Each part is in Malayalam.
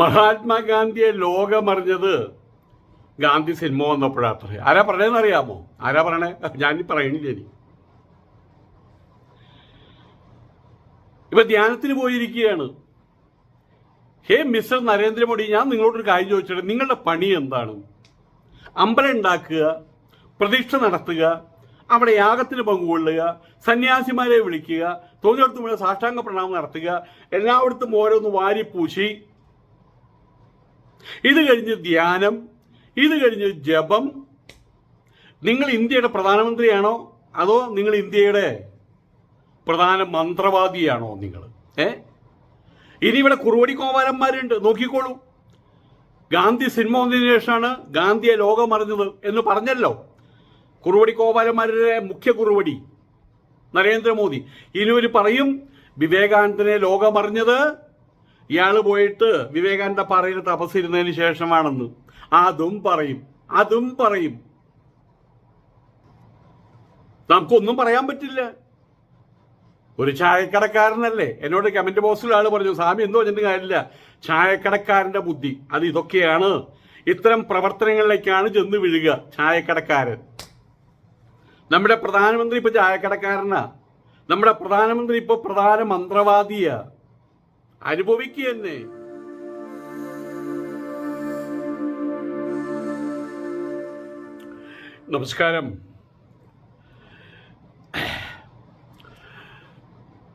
മഹാത്മാഗാന്ധിയെ ലോകമറിഞ്ഞത് ഗാന്ധി സിനിമ വന്നപ്പോഴാത്രേ ആരാ പറഞ്ഞതെന്ന് അറിയാമോ? ആരാ പറയണേ? ഞാൻ പറയണില്ല ഇനി. ഇപ്പൊ ധ്യാനത്തിന് പോയിരിക്കുകയാണ്. ഹേ മിസ്റ്റർ നരേന്ദ്രമോദി ഞാൻ നിങ്ങളോടൊരു കാര്യം ചോദിച്ചിട്ട്? നിങ്ങളുടെ പണി എന്താണ്? അമ്പലം ഉണ്ടാക്കുക പ്രതീക്ഷ നടത്തുക അവിടെ യാഗത്തിന് പങ്കുകൊള്ളുക സന്യാസിമാരെ വിളിക്കുക തോന്നിയിടത്ത് മുഴുവൻ സാഷ്ടാംഗ പ്രണാമം നടത്തുക എല്ലായിടത്തും ഓരോന്ന് വാരിപ്പൂശി ഇത് കഴിഞ്ഞ് ധ്യാനം ഇത് കഴിഞ്ഞ് ജപം. നിങ്ങൾ ഇന്ത്യയുടെ പ്രധാനമന്ത്രിയാണോ? അതോ നിങ്ങൾ ഇന്ത്യയുടെ പ്രധാന മന്ത്രവാദിയാണോ നിങ്ങൾ? ഏ? ഇനി ഇവിടെ കുറുവടി കോമാരന്മാരുണ്ട്. നോക്കിക്കോളൂ. ഗാന്ധി സിനിമ വന്നതിന് ശേഷമാണ് ഗാന്ധിയെ ലോകം അറിഞ്ഞത് എന്ന് പറഞ്ഞല്ലോ. കുറുവടി കോപാലന്മാരുടെ മുഖ്യ കുറുവടി നരേന്ദ്രമോദി. ഇനി ഒരു പറയും വിവേകാനന്ദനെ ലോകമറിഞ്ഞത് ഇയാൾ പോയിട്ട് വിവേകാനന്ദ പാറയിൽ തപസ്സിരുന്നതിന് ശേഷമാണെന്ന്. അതും പറയും. അതും പറയും. നമുക്കൊന്നും പറയാൻ പറ്റില്ല. ഒരു ചായക്കടക്കാരനല്ലേ? എന്നോട് കമന്റ് ബോക്സിൽ ആൾ പറഞ്ഞു സ്വാമി എന്തോ പറഞ്ഞിട്ട് കാര്യമില്ല. ചായക്കടക്കാരന്റെ ബുദ്ധി. അത് ഇതൊക്കെയാണ്. ഇത്തരം പ്രവർത്തനങ്ങളിലേക്കാണ് ചെന്ന് വിഴുക ചായക്കടക്കാരൻ. നമ്മുടെ പ്രധാനമന്ത്രി ഇപ്പൊ ചായക്കടക്കാരനാ. നമ്മുടെ പ്രധാനമന്ത്രി ഇപ്പൊ പ്രധാന മന്ത്രവാദിയാ. അനുഭവിക്കുക തന്നെ നമസ്കാരം.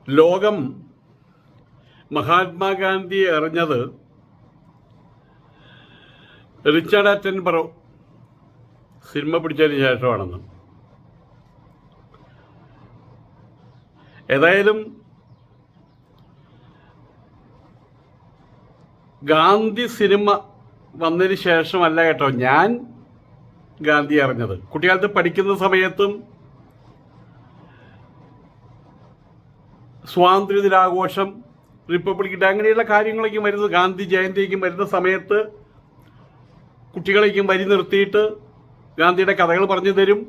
ലോകം മഹാത്മാഗാന്ധിയെ അറിഞ്ഞത് റിച്ചാർഡ് അറ്റൻബറോ സിനിമ പിടിച്ചതിന് ശേഷമാണെന്ന്. ഏതായാലും ഗാന്ധി സിനിമ വന്നതിന് ശേഷമല്ല കേട്ടോ ഞാൻ ഗാന്ധി അറിഞ്ഞത്. കുട്ടിക്കാലത്ത് പഠിക്കുന്ന സമയത്തും സ്വാതന്ത്ര്യ ദിനാഘോഷം റിപ്പബ്ലിക് ഡേ അങ്ങനെയുള്ള കാര്യങ്ങളേക്കും വരുന്നത് ഗാന്ധി ജയന്തിക്കും വരുന്ന സമയത്ത് കുട്ടികളേക്കും വരി നിർത്തിയിട്ട് ഗാന്ധിയുടെ കഥകൾ പറഞ്ഞു തരും.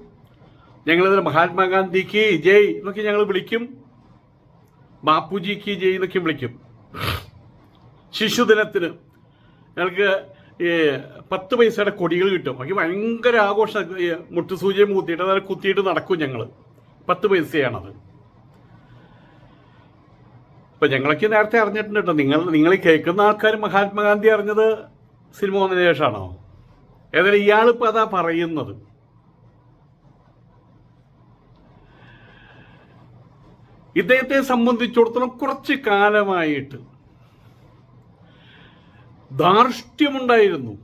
ഞങ്ങളിതിൽ മഹാത്മാഗാന്ധിക്ക് ജയ് എന്നൊക്കെ ഞങ്ങൾ വിളിക്കും. ബാപ്പുജിക്ക് ജയ് എന്നൊക്കെ വിളിക്കും. ശിശുദിനത്തിന് ഞങ്ങൾക്ക് ഈ പത്ത് പൈസയുടെ കൊടികൾ കിട്ടും. എനിക്ക് ഭയങ്കര ആഘോഷം. മുട്ടുസൂചിയും കുത്തിയിട്ട് അതായത് കുത്തിയിട്ട് നടക്കും ഞങ്ങൾ പത്ത് പൈസയാണത്. ഇപ്പൊ ഞങ്ങളൊക്കെ നേരത്തെ അറിഞ്ഞിട്ടുണ്ട് നിങ്ങൾ നിങ്ങൾ കേൾക്കുന്ന ആൾക്കാർ മഹാത്മാഗാന്ധി അറിഞ്ഞത് സിനിമ വന്നതിന് ശേഷമാണോ? ഏതായാലും ഇയാളിപ്പോൾ അതാ പറയുന്നത്. ഇദ്ദേഹത്തെ സംബന്ധിച്ചിടത്തോളം കുറച്ച് കാലമായിട്ട് ധാർഷ്ട്യമുണ്ടായിരുന്നു.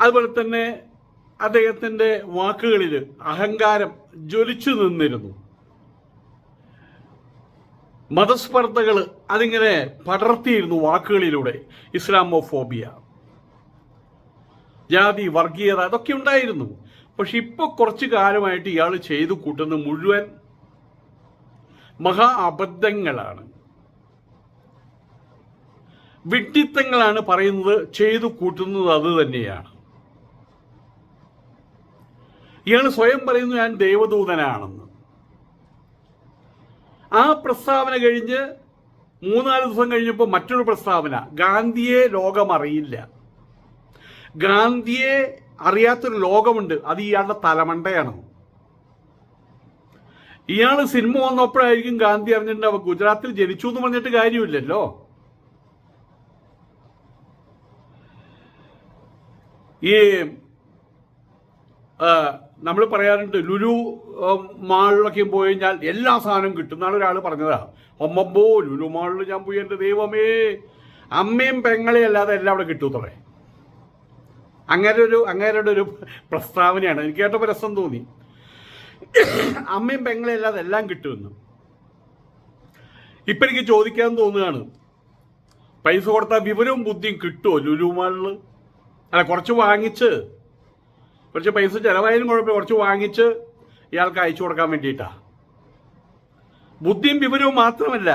അതുപോലെ തന്നെ അദ്ദേഹത്തിന്റെ വാക്കുകളിൽ അഹങ്കാരം ജ്വലിച്ചു നിന്നിരുന്നു. മതസ്പർദ്ധകൾ അതിങ്ങനെ പടർത്തിയിരുന്നു വാക്കുകളിലൂടെ. ഇസ്ലാമോഫോബിയ ജാതി വർഗീയത അതൊക്കെ ഉണ്ടായിരുന്നു. പക്ഷെ ഇപ്പൊ കുറച്ചു കാലമായിട്ട് ഇയാൾ ചെയ്തു കൂട്ടുന്ന മുഴുവൻ മഹാ അബദ്ധങ്ങളാണ്. വിഡ്ഢിത്തങ്ങളാണ് പറയുന്നത് ചെയ്തു കൂട്ടുന്നത് അത് തന്നെയാണ്. ഇയാൾ സ്വയം പറയുന്നു ഞാൻ ദേവദൂതനാണെന്ന്. ആ പ്രസ്താവന കഴിഞ്ഞ് മൂന്നാൽ ദിവസം കഴിഞ്ഞപ്പോൾ മറ്റൊരു പ്രസ്താവന ഗാന്ധിയെ ലോകമറിയില്ല. ഗാന്ധിയെ അറിയാത്തൊരു ലോകമുണ്ട് അത് ഇയാളുടെ തലമണ്ടയാണ്. ഇയാൾ സിനിമ വന്നപ്പോഴായിരിക്കും ഗാന്ധി അറിഞ്ഞിട്ടുണ്ടാവുക ഗുജറാത്തിൽ ജനിച്ചു എന്ന് പറഞ്ഞിട്ട് കാര്യമില്ലല്ലോ. ഈ നമ്മൾ പറയാറുണ്ട് ലുലു മാളിലൊക്കെ പോയി കഴിഞ്ഞാൽ എല്ലാ സാധനവും കിട്ടും എന്നാണ് ഒരാൾ പറഞ്ഞതാ. ഒമ്മമ്പോ ലുലു മാളിൽ ഞാൻ പോയി എന്റെ ദൈവമേ. അമ്മയും പെങ്ങളെയും അല്ലാതെ എല്ലാം അവിടെ കിട്ടൂത്തറേ അങ്ങനെ ഒരു അങ്ങേരുടെ ഒരു പ്രസ്താവനയാണ്. എനിക്ക് കേട്ടപ്പോൾ രസം തോന്നി. അമ്മയും പെങ്ങളെയും അല്ലാതെ എല്ലാം കിട്ടുമെന്ന്. ഇപ്പം എനിക്ക് ചോദിക്കാൻ തോന്നുകയാണ് പൈസ കൊടുത്താൽ വിവരവും ബുദ്ധിയും കിട്ടുമോ ലുലു മാളിൽ അല്ല കുറച്ച് വാങ്ങിച്ച് കുറച്ച് പൈസ ചിലവായാലും കുഴപ്പമില്ല. കുറച്ച് വാങ്ങിച്ച് ഇയാൾക്ക് അയച്ചു കൊടുക്കാൻ വേണ്ടിയിട്ടാ. ബുദ്ധിയും വിവരവും മാത്രമല്ല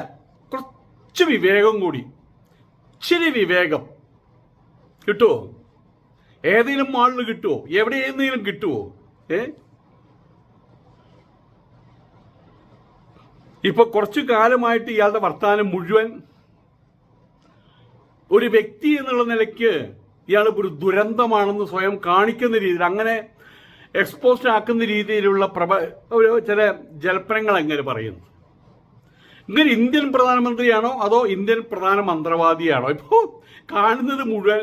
കുറച്ച് വിവേകം കൂടി ഇച്ചിരി വിവേകം കിട്ടുമോ ഏതെങ്കിലും മാളിൽ കിട്ടുമോ എവിടെയെന്നെങ്കിലും കിട്ടുമോ ഏ? ഇപ്പൊ കുറച്ചു കാലമായിട്ട് ഇയാളുടെ വർത്താനം മുഴുവൻ ഒരു വ്യക്തി എന്നുള്ള നിലയ്ക്ക് ഇയാൾ ഒരു ദുരന്തമാണെന്ന് സ്വയം കാണിക്കുന്ന രീതിയിൽ അങ്ങനെ എക്സ്പോസ്ഡ് ആക്കുന്ന രീതിയിലുള്ള പ്രഭ ഒരു ചില ജൽപ്പനങ്ങൾ എങ്ങനെ പറയുന്നു? ഇങ്ങനെ ഇന്ത്യൻ പ്രധാനമന്ത്രിയാണോ അതോ ഇന്ത്യൻ പ്രധാന മന്ത്രവാദിയാണോ? ഇപ്പോൾ കാണുന്നത് മുഴുവൻ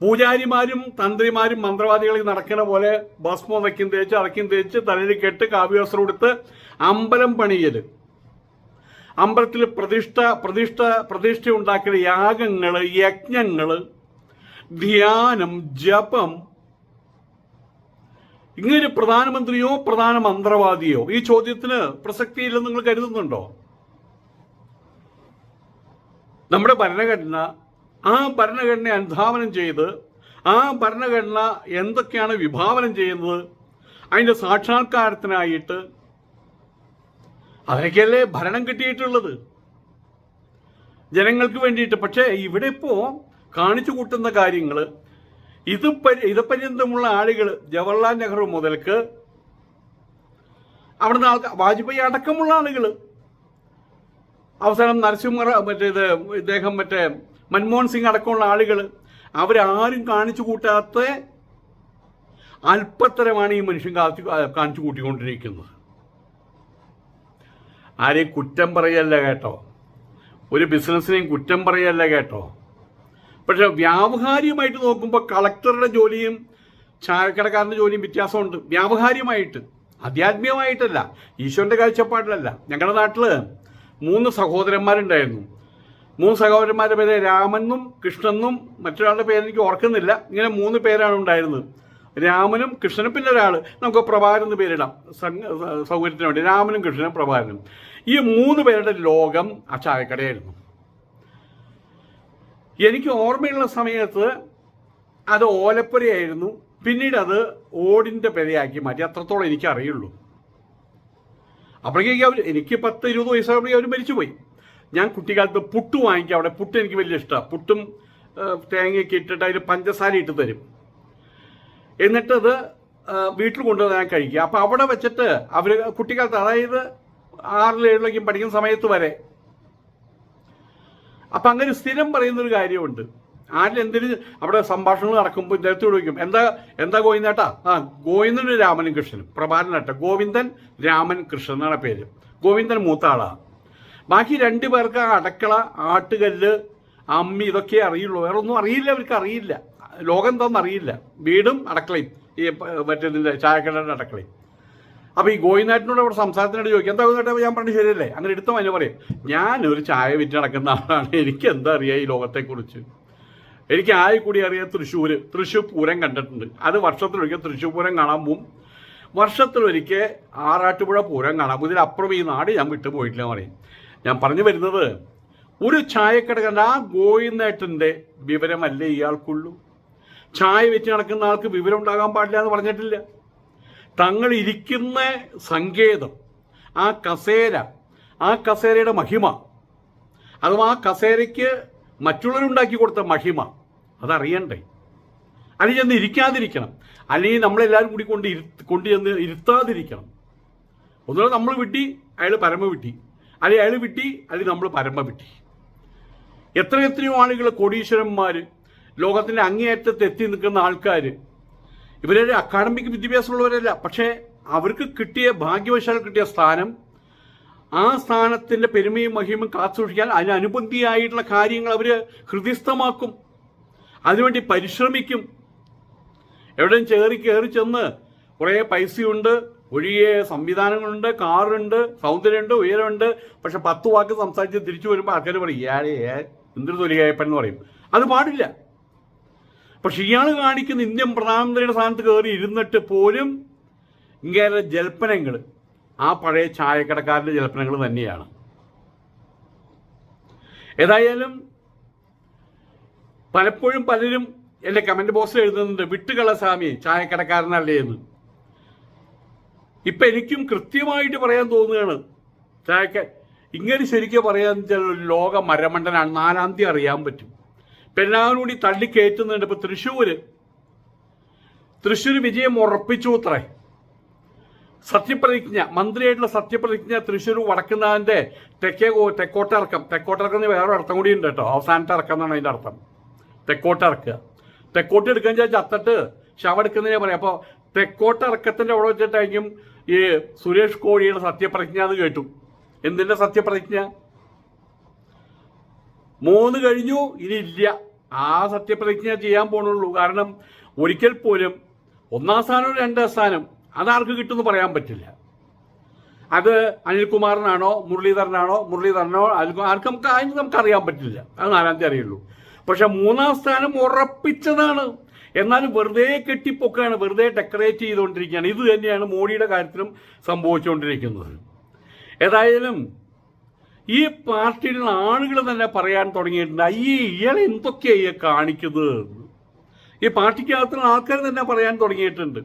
പൂജാരിമാരും തന്ത്രിമാരും മന്ത്രവാദികളിൽ നടക്കുന്ന പോലെ ഭസ്മം വയ്ക്കും തേച്ച് അറക്കും തേച്ച് തലയിൽ കെട്ട് കാവ്യവസ്ത്രം കൊടുത്ത് അമ്പലം പണിയൽ. അമ്പലത്തിൽ പ്രതിഷ്ഠ പ്രതിഷ്ഠ പ്രതിഷ്ഠ ഉണ്ടാക്കുന്ന യാഗങ്ങൾ യജ്ഞങ്ങൾ ധ്യാനം ജപം. ഇങ്ങനെ പ്രധാനമന്ത്രിയോ പ്രധാന മന്ത്രവാദിയോ ഈ ചോദ്യത്തിന് പ്രസക്തിയില്ലെന്ന് നിങ്ങൾ കരുതുന്നുണ്ടോ? നമ്മുടെ ഭരണഘടന ആ ഭരണഘടന അനുധാവനം ചെയ്ത് ആ ഭരണഘടന എന്തൊക്കെയാണ് വിഭാവനം ചെയ്യുന്നത്? അതിന്റെ സാക്ഷാത്കാരത്തിനായിട്ട് അവരൊക്കെയല്ലേ ഭരണം കിട്ടിയിട്ടുള്ളത്? ജനങ്ങൾക്ക് വേണ്ടിയിട്ട്. പക്ഷേ ഇവിടെ ഇപ്പോൾ കാണിച്ചു കൂട്ടുന്ന കാര്യങ്ങൾ ഇത് പരി- ഇതപര്യന്തമുള്ള ആളുകൾ ജവഹർലാൽ നെഹ്റു മുതൽക്ക് അവിടുന്ന് ആൾക്കാർ വാജ്പേയി അടക്കമുള്ള ആളുകൾ അവസാനം നരസിംഹ മറ്റേ ഇത് ഇദ്ദേഹം മറ്റേ മൻമോഹൻ സിംഗ് അടക്കമുള്ള ആളുകൾ അവരാരും കാണിച്ചു കൂട്ടാത്ത അല്പത്തരമാണ് ഈ മനുഷ്യൻ കാണിച്ചു കൂട്ടിക്കൊണ്ടിരിക്കുന്നത്. ആരെയും കുറ്റം പറയല്ല കേട്ടോ. ഒരു ബിസിനസ്സിനെയും കുറ്റം പറയല്ല കേട്ടോ. പക്ഷെ വ്യാവഹാരികമായിട്ട് നോക്കുമ്പോൾ കളക്ടറുടെ ജോലിയും ചായക്കടക്കാരന്റെ ജോലിയും വ്യത്യാസമുണ്ട്. വ്യാവഹാരികമായിട്ട്. ആധ്യാത്മികമായിട്ടല്ല. ഈശ്വരന്റെ കാഴ്ചപ്പാടിലല്ല. ഞങ്ങളുടെ നാട്ടിൽ മൂന്ന് സഹോദരന്മാരുണ്ടായിരുന്നു. മൂന്ന് സഹോദരന്മാരുടെ പേര് രാമനും കൃഷ്ണനും മറ്റൊരാളുടെ പേര് എനിക്ക് ഓർക്കുന്നില്ല. ഇങ്ങനെ മൂന്ന് പേരാണ് ഉണ്ടായിരുന്നത്. രാമനും കൃഷ്ണനും പിന്നെ ഒരാൾ നമുക്ക് പ്രഭാകരൻ എന്ന് പേരിടാം. സൗകര്യത്തിന് വേണ്ടി രാമനും കൃഷ്ണനും പ്രഭാകരനും. ഈ മൂന്ന് പേരുടെ ലോകം ആ ചായക്കടയായിരുന്നു. എനിക്ക് ഓർമ്മയുള്ള സമയത്ത് അത് ഓലപ്പുരയായിരുന്നു. പിന്നീട് അത് ഓടിന്റെ പെരയാക്കി മാറ്റി. അത്രത്തോളം എനിക്ക് അറിയുള്ളൂ. അപ്പോഴേക്കും അവർ എനിക്ക് പത്ത് ഇരുപത് വയസ്സാകുമ്പോഴേക്കും അവർ മരിച്ചുപോയി. ഞാൻ കുട്ടിക്കാലത്ത് പുട്ട് വാങ്ങിക്കുക അവിടെ പുട്ട് എനിക്ക് വലിയ ഇഷ്ടമാണ് പുട്ടും തേങ്ങയൊക്കെ ഇട്ടിട്ട് അതിൽ പഞ്ചസാര ഇട്ട് തരും. എന്നിട്ടത് അത് വീട്ടിൽ കൊണ്ടുവരാൻ കഴിക്കുക. അപ്പോൾ അവിടെ വെച്ചിട്ട് അവർ കുട്ടിക്കാലത്ത് അതായത് ആറിലും ഏഴിലേക്കും പഠിക്കുന്ന സമയത്ത് വരെ അപ്പം അങ്ങനെ സ്ഥിരം പറയുന്ന ഒരു കാര്യമുണ്ട്. ആരിൽ എന്തിന് അവിടെ സംഭാഷണങ്ങൾ നടക്കുമ്പോൾ ഇദ്ദേഹത്തോട് വിളിക്കും. എന്താ എന്താ ഗോവിന്ദേട്ടാ? ആ ഗോവിന്ദനും രാമനും കൃഷ്ണനും. പ്രഭാരനട്ട ഗോവിന്ദൻ രാമൻ കൃഷ്ണൻ എന്നാണ് പേര്. ഗോവിന്ദൻ മൂത്ത ആളാണ് ബാക്കി രണ്ടു പേർക്ക് അടക്കള ആട്ടുകല്ല് അമ്മി ഇതൊക്കെ അറിയുള്ളൂ. വേറെ ഒന്നും അറിയില്ല അവർക്ക് അറിയില്ല. ലോകം എന്താണെന്ന് അറിയില്ല വീടും അടക്കളയും. ഈ മറ്റേതിന്റെ ചായക്കടയുടെ അടക്കളയും. അപ്പോൾ ഈ ഗോയിനാട്ടിനോട് അവിടെ സംസാരത്തിനോട് ചോദിക്കാം എന്താ ഗോയിനാട്ടെ ഞാൻ പറഞ്ഞു ശരിയല്ലേ? അങ്ങനെ എടുത്ത മഞ്ഞ പറയും ഞാനൊരു ചായ വിറ്റ് നടക്കുന്ന ആളാണ്. എനിക്ക് എന്താ അറിയാം ഈ ലോകത്തെക്കുറിച്ച്? എനിക്ക് ആയി കൂടി അറിയാം തൃശ്ശൂർ തൃശ്ശൂർ പൂരം കണ്ടിട്ടുണ്ട്. അത് വർഷത്തിലൊരിക്കൽ തൃശ്ശൂർ പൂരം കാണാൻ പോവും. വർഷത്തിലൊരിക്കൽ ആറാട്ടുപുഴ പൂരം കാണാൻ പോകും ഇതിലപ്പുറം ഈ നാട് ഞാൻ വിട്ടുപോയിട്ടില്ല പറയും. ഞാൻ പറഞ്ഞു വരുന്നത് ഒരു ചായക്കടകൻ ആ ഗോവിന്ദേട്ടന്റെ വിവരമല്ലേ ഇയാൾക്കുള്ളൂ? ചായ വെച്ച് നടക്കുന്ന ആൾക്ക് വിവരം ഉണ്ടാകാൻ പാടില്ല എന്ന് പറഞ്ഞിട്ടില്ല. തങ്ങൾ ഇരിക്കുന്ന സങ്കേതം ആ കസേര ആ കസേരയുടെ മഹിമ അഥവാ ആ കസേരയ്ക്ക് മറ്റുള്ളവരുണ്ടാക്കി കൊടുത്ത മഹിമ അതറിയണ്ടേ? അല്ലെങ്കിൽ ചെന്ന് ഇരിക്കാതിരിക്കണം. അല്ലെങ്കിൽ നമ്മളെല്ലാവരും കൂടി കൊണ്ട് ഇരു കൊണ്ട് ചെന്ന് ഇരുത്താതിരിക്കണം. ഒന്നുകൂടെ നമ്മൾ വിട്ടി അയാൾ പരമ വിട്ടി. അല്ലെങ്കിൽ അയാൾ വിട്ടി അല്ലെങ്കിൽ നമ്മൾ പരമ വിട്ടി. എത്ര എത്രയോ ആളുകൾ കോടീശ്വരന്മാർ ലോകത്തിന്റെ അങ്ങേയറ്റത്ത് എത്തി നിൽക്കുന്ന ആൾക്കാർ ഇവരുടെ അക്കാഡമിക് വിദ്യാഭ്യാസമുള്ളവരല്ല. പക്ഷേ അവർക്ക് കിട്ടിയ ഭാഗ്യവശാൽ കിട്ടിയ സ്ഥാനം ആ സ്ഥാനത്തിന്റെ പെരുമയും മഹിമയും കാത്തുസൂക്ഷിക്കാൻ അതിനനുബന്ധിയായിട്ടുള്ള കാര്യങ്ങൾ അവർ ഹൃദയസ്ഥമാക്കും. അതിനുവേണ്ടി പരിശ്രമിക്കും. എവിടെയും ചേറി കയറി ചെന്ന് കുറേ പൈസയുണ്ട് ഒഴികെ സംവിധാനങ്ങളുണ്ട് കാറുണ്ട് സൗന്ദര്യമുണ്ട് ഉയരമുണ്ട്. പക്ഷെ പത്ത് വാക്ക് സംസാരിച്ച് തിരിച്ചു വരുമ്പോൾ ആൾക്കാർ പറയും ഇയാളെ എന്തൊരു തൊലികായപ്പൻ എന്ന് പറയും. അത് പാടില്ല. പക്ഷെ ഇയാൾ കാണിക്കുന്ന ഇന്ത്യൻ പ്രധാനമന്ത്രിയുടെ സ്ഥാനത്ത് കയറി ഇരുന്നിട്ട് പോലും ഇങ്ങനെ ജൽപ്പനങ്ങൾ ആ പഴയ ചായക്കടക്കാരന്റെ ജൽപ്പനങ്ങൾ തന്നെയാണ്. ഏതായാലും പലപ്പോഴും പലരും എന്റെ കമന്റ് ബോക്സിൽ എഴുതുന്നുണ്ട് വിട്ടുകള സ്വാമി ചായക്കടക്കാരനല്ലേ എന്ന്. ഇപ്പം എനിക്കും കൃത്യമായിട്ട് പറയാൻ തോന്നുകയാണ് ചായക്ക ഇങ്ങനെ ശരിക്കും പറയാന്ന് വെച്ചാൽ ലോക മരമണ്ടനാണ് നാലാം തീയതി അറിയാൻ പറ്റും. കൂടി തള്ളിക്കയറ്റുന്നുണ്ട് ഇപ്പൊ തൃശ്ശൂർ തൃശ്ശൂർ വിജയം ഉറപ്പിച്ചു അത്രേ. സത്യപ്രതിജ്ഞ മന്ത്രിയായിട്ടുള്ള സത്യപ്രതിജ്ഞ തൃശ്ശൂർ വടക്കുന്നതിന്റെ തെക്കേ തെക്കോട്ടിറക്കം തെക്കോട്ടിറക്കം വേറെ അർത്ഥം കൂടി ഉണ്ട് കേട്ടോ. അവസാനത്തെ ഇറക്കം എന്നാണ് അതിന്റെ അർത്ഥം. തെക്കോട്ടിറക്കുക തെക്കോട്ട് എടുക്കാൻ വെച്ചാൽ ചത്തിട്ട് ശവം എടുക്കുന്നതിനെ പറയാം അപ്പോൾ തെക്കോട്ടിറക്കത്തിന്റെ അവിടെ വെച്ചിട്ടായിരിക്കും ഈ സുരേഷ് കോഴിയുടെ സത്യപ്രതിജ്ഞ എന്ന് കേട്ടു. എന്തിന്റെ സത്യപ്രതിജ്ഞ? മൂന്ന് കഴിഞ്ഞു ഇനി ഇല്ല ആ സത്യപ്രതിജ്ഞ ചെയ്യാൻ പോണുള്ളൂ. കാരണം ഒരിക്കൽ പോലും ഒന്നാം സ്ഥാനം രണ്ടാം സ്ഥാനം അതാർക്ക് കിട്ടുമെന്ന് പറയാൻ പറ്റില്ല. അത് അനിൽകുമാറിനാണോ മുരളീധരനാണോ മുരളീധരനോ ആർക്കും നമുക്ക് അതിന് നമുക്ക് അറിയാൻ പറ്റില്ല. അത് നാലാം തീയതി അറിയുള്ളൂ. പക്ഷെ മൂന്നാം സ്ഥാനം ഉറപ്പിച്ചതാണ്. എന്നാലും വെറുതെ കെട്ടിപ്പൊക്കാണ് വെറുതെ ഡെക്കറേറ്റ് ചെയ്തുകൊണ്ടിരിക്കുകയാണ്. ഇത് തന്നെയാണ് മോഡിയുടെ കാര്യത്തിലും സംഭവിച്ചുകൊണ്ടിരിക്കുന്നത്. ഏതായാലും ഈ പാർട്ടിയിലുള്ള ആളുകൾ തന്നെ പറയാൻ തുടങ്ങിയിട്ടുണ്ട് ഈ ഇയാൾ എന്തൊക്കെയാണ് ഈ കാണിക്കുന്നത്? ഈ പാർട്ടിക്കകത്തുള്ള ആൾക്കാർ തന്നെ പറയാൻ തുടങ്ങിയിട്ടുണ്ട്.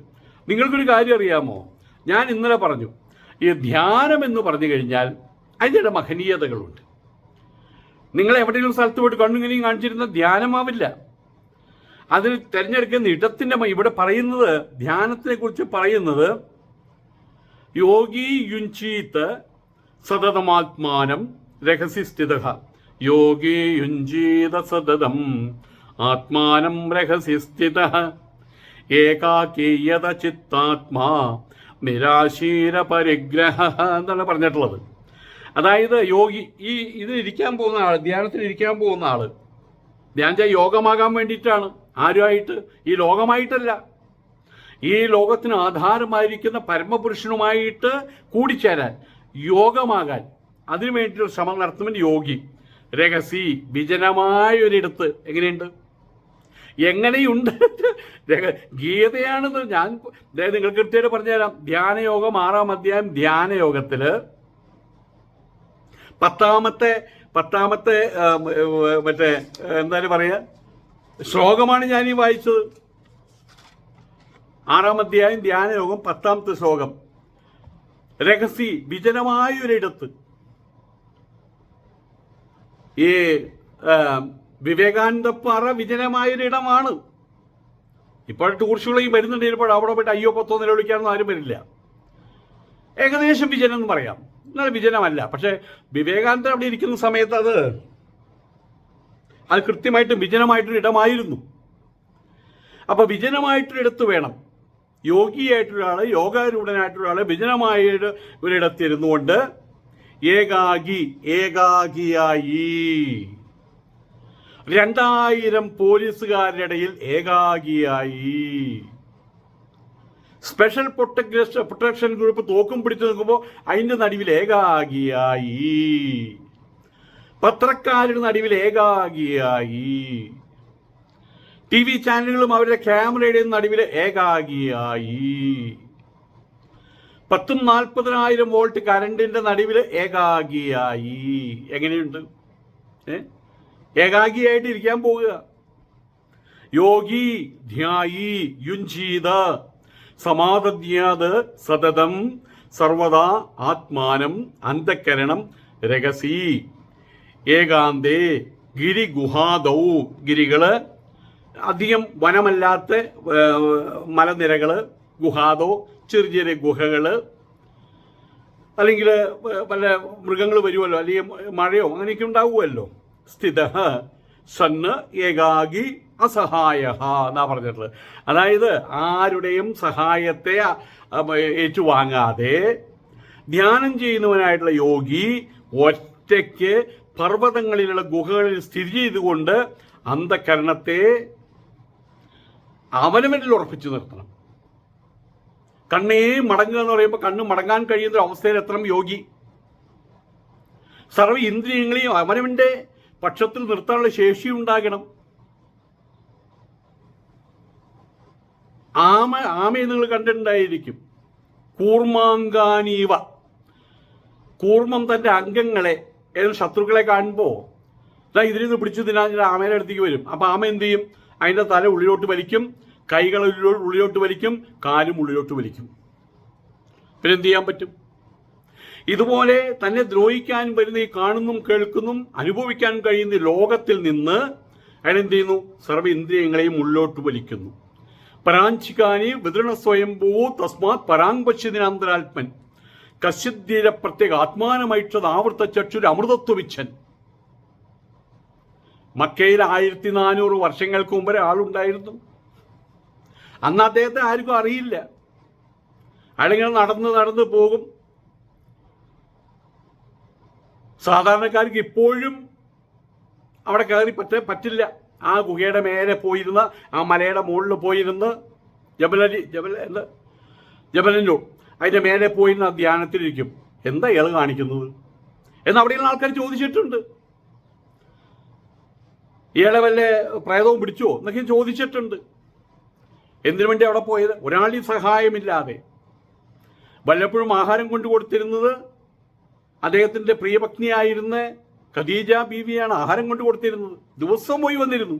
നിങ്ങൾക്കൊരു കാര്യം അറിയാമോ? ഞാൻ ഇന്നലെ പറഞ്ഞു ഈ ധ്യാനം എന്ന് പറഞ്ഞു കഴിഞ്ഞാൽ അതിന്റെ മഹനീയതകളുണ്ട്. നിങ്ങൾ എവിടെയെങ്കിലും സ്ഥലത്ത് പോയിട്ട് കണ്ണുങ്ങനെയും കാണിച്ചിരുന്ന ധ്യാനമാവില്ല. അതിൽ തിരഞ്ഞെടുക്കുന്ന ഇടത്തിന്റെ ഇവിടെ പറയുന്നത് ധ്യാനത്തിനെ കുറിച്ച് പറയുന്നത് യോഗി യുഞ്ചീത്ത് സതതമാത്മാനം രഹസിസ്ഥിത യോഗി യുഞ്ചീത സതതം. ആത്മാനം രഹസിസ്ഥിത ഏകാകീയത ചിത്താത്മാ നിരാശീര പരിഗ്രഹ എന്നാണ് പറഞ്ഞിട്ടുള്ളത്. അതായത് യോഗി ഈ ഇതിലിരിക്കാൻ പോകുന്ന ആൾ ധ്യാനത്തിൽ ഇരിക്കാൻ പോകുന്ന ആൾ ധ്യാനം യോഗമാകാൻ വേണ്ടിയിട്ടാണ്. ആരുമായിട്ട്? ഈ ലോകമായിട്ടല്ല. ഈ ലോകത്തിന് ആധാരമായിരിക്കുന്ന പരമപുരുഷനുമായിട്ട് കൂടിച്ചേരാൻ. യോഗമാകാൻ. അതിനു വേണ്ടിയിട്ടുള്ള ശ്രമം നടത്തുമ്പോൾ യോഗി. രഹസി വിജനമായ ഒരിടത്ത് എങ്ങനെയുണ്ട്? എങ്ങനെയുണ്ട്? ഗീതയാണെന്ന് ഞാൻ ദേ നിങ്ങൾക്ക് കൃത്യമായിട്ട് പറഞ്ഞുതരാം. ധ്യാനയോഗം ആറാം അധ്യായം ധ്യാനയോഗത്തിൽ പത്താമത്തെ പത്താമത്തെ മറ്റേ എന്താണ് പറയാ. ശ്ലോകമാണ് ഞാൻ ഈ വായിച്ചത്. ആറാം അധ്യായം ധ്യാനയോഗം പത്താമത്തെ ശ്ലോകം. രഹസ്യ വിജനമായൊരിടത്ത്. ഈ വിവേകാനന്ദപ്പാറ വിജനമായൊരിടമാണ്. ഇപ്പോൾ ടൂറിസ്റ്റുകളെയും വരുന്നുണ്ട് ഇപ്പോൾ അവിടെ പോയിട്ട് അയ്യോ പത്തോ നിലവിളിക്കാനൊന്നും ആരും വരില്ല. ഏകദേശം വിജനം എന്ന് പറയാം. എന്നാൽ വിജനമല്ല. പക്ഷേ വിവേകാനന്ദൻ അവിടെ ഇരിക്കുന്ന സമയത്ത് അത് അത് കൃത്യമായിട്ടും വിജനമായിട്ടൊരു ഇടമായിരുന്നു അപ്പൊ വിജനമായിട്ടൊരിടത്ത് വേണം. യോഗിയായിട്ടുള്ള യോഗാരൂഢനായിട്ടൊരാൾ വിജനമായ ഒരു- ഒരിടത്തിരുന്നു കൊണ്ട് ഏകാഗി ഏകാഗിയായി. രണ്ടായിരം പോലീസുകാരുടെ ഇടയിൽ ഏകാഗിയായി. സ്പെഷ്യൽ പ്രൊട്ടക്ഷൻ പ്രൊട്ടക്ഷൻ ഗ്രൂപ്പ് തോക്കും പിടിച്ചു നിൽക്കുമ്പോൾ അതിന്റെ നടുവിൽ ഏകാഗിയായി. പത്രക്കാരുടെ നടുവിൽ ഏകാഗിയായി. ടി വി ചാനലുകളും അവരുടെ ക്യാമറയുടെ നടുവിൽ ഏകാഗിയായി. പത്തും നാൽപ്പതിനായിരം വോൾട്ട് കറണ്ടിന്റെ നടുവിൽ ഏകാഗിയായി. എങ്ങനെയുണ്ട്? ഏ? ഏകാഗിയായിട്ട് ഇരിക്കാൻ പോവുക. യോഗി ധ്യായി യുഞ്ചീത സമാധ്യാത് സതതം സർവദാ ആത്മാനം അന്ധക്കരണം രഹസി ഏകാന്തേ ഗിരിഗുഹാദൗ ഗിരികൾ അധികം വനമല്ലാത്ത മലനിരകൾ ഗുഹാതോ ചെറിയ ചെറിയ ഗുഹകൾ അല്ലെങ്കിൽ പല മൃഗങ്ങൾ വരുമല്ലോ അല്ലെങ്കിൽ മഴയോ അങ്ങനെയൊക്കെ ഉണ്ടാവുമല്ലോ സ്ഥിത സണ്ണ് ഏകാഗി അസഹായ എന്നാ പറഞ്ഞിട്ടുള്ളത്. അതായത് ആരുടെയും സഹായത്തെ ഏറ്റുവാങ്ങാതെ ധ്യാനം ചെയ്യുന്നവനായിട്ടുള്ള യോഗി ഒറ്റയ്ക്ക് പർവതങ്ങളിലുള്ള ഗുഹകളിൽ സ്ഥിതി ചെയ്തുകൊണ്ട് അന്ധകരണത്തെ അവനവനിൽ ഉറപ്പിച്ചു നിർത്തണം. കണ്ണേ മടങ്ങുക എന്ന് പറയുമ്പോൾ കണ്ണ് മടങ്ങാൻ കഴിയുന്ന ഒരു അവസ്ഥയിൽ എത്തണം യോഗി. സർവ ഇന്ദ്രിയങ്ങളെയും അവനവന്റെ പക്ഷത്തിൽ നിർത്താനുള്ള ശേഷി ഉണ്ടാകണം. ആമ ആമയെ നിങ്ങൾ കണ്ടിട്ടുണ്ടായിരിക്കും. കൂർമാങ്കാനീവ. കൂർമ്മം തന്റെ അംഗങ്ങളെ ഏതെങ്കിലും ശത്രുക്കളെ കാണുമ്പോൾ ഇതിൽ നിന്ന് പിടിച്ചു തിന്നാൻ ആമയുടെ അടുത്തേക്ക് വരും. അപ്പൊ ആമ എന്ത് ചെയ്യും? അതിന്റെ തല ഉള്ളിലോട്ട് വലിക്കും കൈകൾ ഉള്ളിലോട്ട് വലിക്കും കാലും ഉള്ളിലോട്ട് വലിക്കും. പിന്നെ എന്ത് ചെയ്യാൻ പറ്റും? ഇതുപോലെ തന്നെ ദ്രോഹിക്കാൻ വരുന്ന ഈ കാണുന്നും കേൾക്കുന്നും അനുഭവിക്കാൻ കഴിയുന്ന ലോകത്തിൽ നിന്ന് അയാൾ എന്ത് ചെയ്യുന്നു? സർവ ഇന്ദ്രിയങ്ങളെയും ഉള്ളിലോട്ട് വലിക്കുന്നു. പരാഞ്ചിക്കാനി വിതരണ സ്വയംഭൂ തസ്മാത് പരാങ്പശ്യതിനാന്തരാത്മൻ കശ്യദ്യര പ്രത്യേക ആവർത്ത ചക്ഷുര അമൃതത്വവിച്ഛൻ മക്കയിൽ ആയിരത്തി നാനൂറ് വർഷങ്ങൾക്ക് മുമ്പ് ആളുണ്ടായിരുന്നു അന്ന് അദ്ദേഹത്തെ ആർക്കും അറിയില്ല. അയാളിങ്ങനെ നടന്ന് നടന്ന് പോകും. സാധാരണക്കാർക്ക് ഇപ്പോഴും അവിടെ കയറി പറ്റ പറ്റില്ല. ആ ഗുഹയുടെ മേലെ പോയിരുന്ന ആ മലയുടെ മുകളിൽ പോയിരുന്ന് ജബലി ജബല എന്താ? അതിന്റെ മേലെ പോയിരുന്ന ധ്യാനത്തിലിരിക്കും. എന്താ ഇയാൾ കാണിക്കുന്നത്? എന്ന് അവിടെയുള്ള ആൾക്കാർ ചോദിച്ചിട്ടുണ്ട്. ഇയാളെ വല്ല പ്രേതവും പിടിച്ചോ എന്നൊക്കെ ചോദിച്ചിട്ടുണ്ട്. എന്തിനു വേണ്ടി അവിടെ പോയത്? ഒരാളുടെ സഹായമില്ലാതെ. വല്ലപ്പോഴും ആഹാരം കൊണ്ടു കൊടുത്തിരുന്നത് അദ്ദേഹത്തിന്റെ പ്രിയപത്നിയായിരുന്ന ഖദീജ ബീവിയാണ് ആഹാരം കൊണ്ടു കൊടുത്തിരുന്നത്. ദിവസം പോയി വന്നിരുന്നു.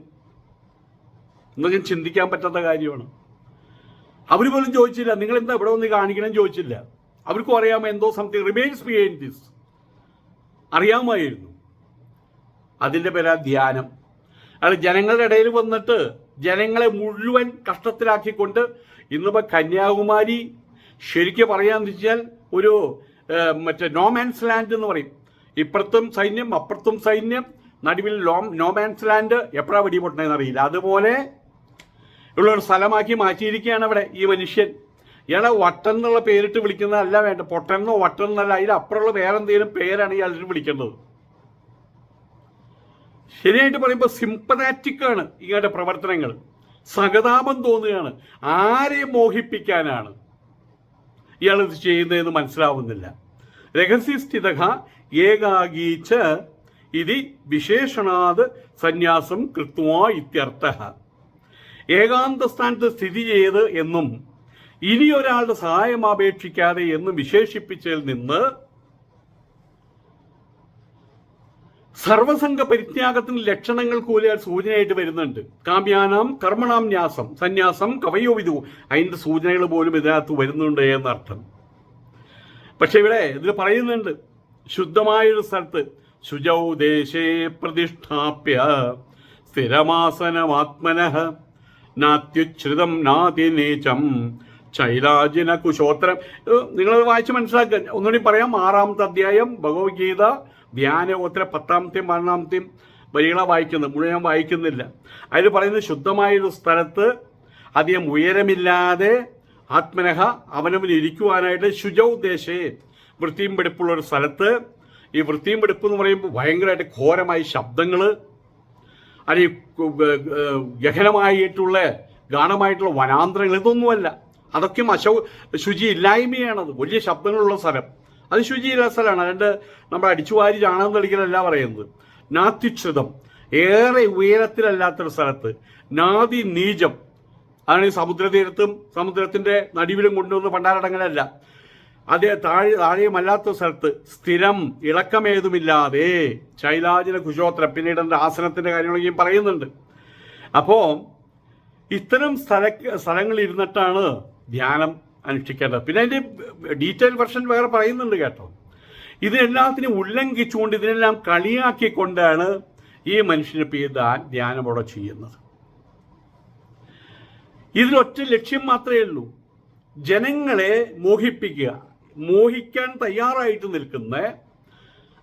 എന്നൊക്കെ ചിന്തിക്കാൻ പറ്റാത്ത കാര്യമാണ്. അവർ പോലും ചോദിച്ചില്ല നിങ്ങൾ എന്താ ഇവിടെ വന്ന് കാണിക്കണം ചോദിച്ചില്ല. അവർക്കും അറിയാമോ എന്തോ സംതിങ് റിമെയിൻസ് ബിഹൈൻഡ് ദിസ് അറിയാമായിരുന്നു. അതിന്റെ പേരാ ധ്യാനം. അത് ജനങ്ങളുടെ ഇടയിൽ വന്നിട്ട് ജനങ്ങളെ മുഴുവൻ കഷ്ടത്തിലാക്കിക്കൊണ്ട് ഇന്നിപ്പോൾ കന്യാകുമാരി ശരിക്കും പറയാന്ന് വെച്ചാൽ ഒരു മറ്റേ നോമാൻസ് ലാൻഡ് എന്ന് പറയും. ഇപ്പുറത്തും സൈന്യം അപ്പുറത്തും സൈന്യം നടുവിൽ ലോ നോമാൻസ് ലാൻഡ് എപ്പോഴാണ് വെടിപൊട്ടണെന്ന് അറിയില്ല. അതുപോലെ ഉള്ളൊരു സ്ഥലമാക്കി മാറ്റിയിരിക്കുകയാണ് അവിടെ ഈ മനുഷ്യൻ. ഇയാളെ വട്ടൻ എന്നുള്ള പേരിട്ട് വിളിക്കുന്നതല്ല വേണ്ട പൊട്ടൻ എന്നോ വട്ടൻ എന്നല്ല അതിൽ അപ്പുറമുള്ള വേറെന്തെങ്കിലും പേരാണ് ഇയാളിട്ട് വിളിക്കേണ്ടത്. ശരിയായിട്ട് പറയുമ്പോൾ സിംപതാറ്റിക് ആണ് ഇയാളുടെ പ്രവർത്തനങ്ങൾ. സഹതാപം തോന്നുകയാണ്. ആരെ മോഹിപ്പിക്കാനാണ് ഇയാൾ ഇത് ചെയ്യുന്നതെന്ന് മനസ്സിലാവുന്നില്ല. രഹസ്യസ്ഥിത ഏകാഗീച്ച ഇതി വിശേഷണാത് സന്യാസം കൃത്വ ഇത്യർത്ഥ ഏകാന്ത സ്ഥാനത്ത് സ്ഥിതി ചെയ്ത് എന്നും ഇനി ഒരാളുടെ സഹായം അപേക്ഷിക്കാതെ എന്നും വിശേഷിപ്പിച്ചതിൽ നിന്ന് സർവസംഘ പരിത്യാഗത്തിന് ലക്ഷണങ്ങൾ കൂലിയാൽ സൂചനയായിട്ട് വരുന്നുണ്ട്. കാമ്യാനാം കർമ്മണാം ന്യാസം സന്യാസം കവയോ വിധു. അതിന്റെ സൂചനകൾ പോലും ഇതിനകത്ത് വരുന്നുണ്ട് എന്നർത്ഥം. പക്ഷെ ഇവിടെ ഇതിൽ പറയുന്നുണ്ട് ശുദ്ധമായൊരു സ്ഥലത്ത് ശുചൗ ദേശേ പ്രതിഷ്ഠാപ്യ സ്ഥിരമാസനമാത്മനഃ നാത്യുച്ഛ്രിതം നാതിനേചം ചൈലാജിന കുശോത്തരം നിങ്ങൾ വായിച്ച് മനസ്സിലാക്കുക. ഒന്നുകൂടി പറയാം ആറാമത്തെ അധ്യായം ഭഗവത്ഗീത ധ്യാനോത്തര പത്താമത്തെയും പതിനൊന്നാമത്തെയും വരികളെ വായിക്കുന്നത്. മുഴുവൻ ഞാൻ വായിക്കുന്നില്ല. അതിൽ പറയുന്നത് ശുദ്ധമായൊരു സ്ഥലത്ത് അധികം ഉയരമില്ലാതെ ആത്മനഹ അവനവന് ഇരിക്കുവാനായിട്ട് ശുചൗ ദേശേ. വൃത്തിയും വെടുപ്പുള്ള ഒരു സ്ഥലത്ത്. ഈ വൃത്തിയും വെടുപ്പ് എന്ന് പറയുമ്പോൾ ഭയങ്കരമായിട്ട് ഘോരമായ ശബ്ദങ്ങൾ അല്ലെങ്കിൽ ഗഹനമായിട്ടുള്ള ഗാനമായിട്ടുള്ള വനാന്തരങ്ങൾ ഇതൊന്നുമല്ല. അതൊക്കെയും അശൗ ശുചി ഇല്ലായ്മയാണത് വലിയ ശബ്ദങ്ങളുള്ള സ്ഥലം. അത് ശുചിയില്ലാത്ത സ്ഥലമാണ് അതുകൊണ്ട് നമ്മൾ അടിച്ചു വാരി ചാണകം തെളിക്കലല്ല പറയുന്നത്. നാത്യുച്ഛൃതം ഏറെ ഉയരത്തിലല്ലാത്തൊരു സ്ഥലത്ത്. നാദി നീജം അതാണ് ഈ സമുദ്രതീരത്തും സമുദ്രത്തിന്റെ നടുവിലും കൊണ്ടുവന്ന് പണ്ടാരടങ്ങലല്ല അതേ താഴെ താഴെയുമല്ലാത്ത സ്ഥലത്ത് സ്ഥിരം ഇളക്കമേതുമില്ലാതെ ശൈലാജന കുശോത്ര പിന്നീട് എന്റെ ആസനത്തിന്റെ കാര്യങ്ങളൊക്കെയും പറയുന്നുണ്ട്. അപ്പോൾ ഇത്തരം സ്ഥല സ്ഥലങ്ങളിരുന്നിട്ടാണ് ധ്യാനം അനുഷ്ഠിക്കേണ്ടത്. പിന്നെ അതിന്റെ ഡീറ്റെയിൽ വെർഷൻ വേറെ പറയുന്നുണ്ട് കേട്ടോ. ഇതിനെല്ലാത്തിനും ഉല്ലംഘിച്ചുകൊണ്ട് ഇതിനെല്ലാം കളിയാക്കിക്കൊണ്ടാണ് ഈ മനുഷ്യന് ഈ ധ്യാ- ധ്യാനം അവിടെ ചെയ്യുന്നത്. ഇതിലൊറ്റ ലക്ഷ്യം മാത്രമേ ഉള്ളൂ. ജനങ്ങളെ മോഹിപ്പിക്കുക. മോഹിക്കാൻ തയ്യാറായിട്ട് നിൽക്കുന്ന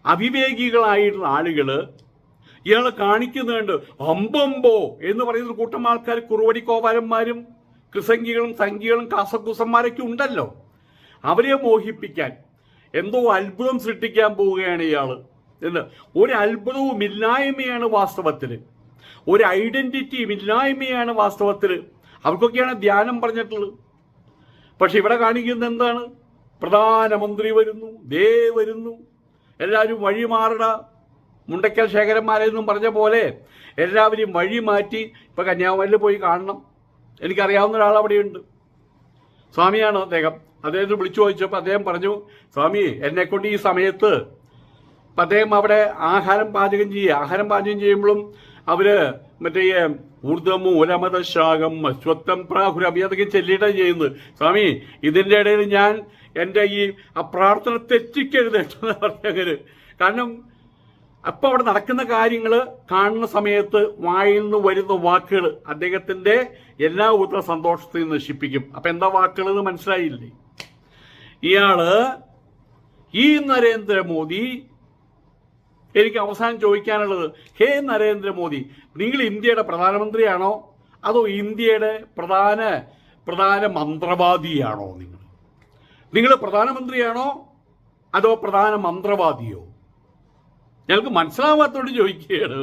അവിവേകികളായിട്ടുള്ള ആളുകൾ ഇയാളെ കാണിക്കുന്നുണ്ട്. അമ്പമ്പോ എന്ന് പറയുന്ന കൂട്ടം ആൾക്കാർ കുറുവടി കോവാലന്മാരും കൃസംഗികളും സംഘികളും കാസക്കൂസന്മാരൊക്കെ ഉണ്ടല്ലോ. അവരെ മോഹിപ്പിക്കാൻ എന്തോ അത്ഭുതം സൃഷ്ടിക്കാൻ പോവുകയാണ് ഇയാൾ എന്ന്. ഒരു അത്ഭുതവും ഇല്ലായ്മയാണ് വാസ്തവത്തിൽ ഒരു ഐഡന്റിറ്റിയും ഇല്ലായ്മയാണ് വാസ്തവത്തിൽ അവർക്കൊക്കെയാണ് ധ്യാനം പറഞ്ഞിട്ടുള്ളത്. പക്ഷെ ഇവിടെ കാണിക്കുന്നത് എന്താണ്? പ്രധാനമന്ത്രി വരുന്നു ദേ വരുന്നു. എല്ലാവരും വഴി മാറട മുണ്ടക്കൽ ശേഖരന്മാരെന്നും പറഞ്ഞ പോലെ എല്ലാവരും വഴി മാറ്റി ഇപ്പൊ കന്യാകുമാരിയിൽ പോയി കാണണം. എനിക്കറിയാവുന്ന ഒരാൾ അവിടെയുണ്ട്. സ്വാമിയാണ് അദ്ദേഹം. അദ്ദേഹത്തെ വിളിച്ചു ചോദിച്ചപ്പോൾ അദ്ദേഹം പറഞ്ഞു സ്വാമി എന്നെ കൊണ്ട് ഈ സമയത്ത് അദ്ദേഹം അവിടെ ആഹാരം പാചകം ചെയ്യുക. ആഹാരം പാചകം ചെയ്യുമ്പോഴും അവർ മറ്റേ ഈ ഊർദ്ധമൂലമത ശാഖം അശ്വത്ഥം പ്രാഹുരഭി അതൊക്കെ ചെല്ലിയിട്ടാണ് ചെയ്യുന്നത്. സ്വാമി ഇതിന്റെ ഇടയിൽ ഞാൻ എന്റെ ഈ ആ പ്രാർത്ഥന തെറ്റിക്കരുത് എന്ന് പറഞ്ഞങ്ങനെ കാരണം അപ്പോൾ അവിടെ നടക്കുന്ന കാര്യങ്ങൾ കാണുന്ന സമയത്ത് വായിൽ നിന്ന് വരുന്ന വാക്കുകൾ അദ്ദേഹത്തിന്റെ എല്ലാ ഉത്തര സന്തോഷത്തെയും നശിപ്പിക്കും. അപ്പൊ എന്താ വാക്കുകൾ എന്ന് മനസ്സിലായില്ലേ? ഇയാൾ ഈ നരേന്ദ്രമോദി എനിക്ക് അവസാനം ചോദിക്കാനുള്ളത് ഹേ നരേന്ദ്രമോദി നിങ്ങൾ ഇന്ത്യയുടെ പ്രധാനമന്ത്രിയാണോ? അതോ ഇന്ത്യയുടെ പ്രധാന പ്രധാന മന്ത്രവാദിയാണോ നിങ്ങൾ? നിങ്ങൾ പ്രധാനമന്ത്രിയാണോ? അതോ പ്രധാന മന്ത്രവാദിയോ? ഞങ്ങൾക്ക് മനസ്സിലാവാത്തോണ്ട് ചോദിക്കുകയാണ്.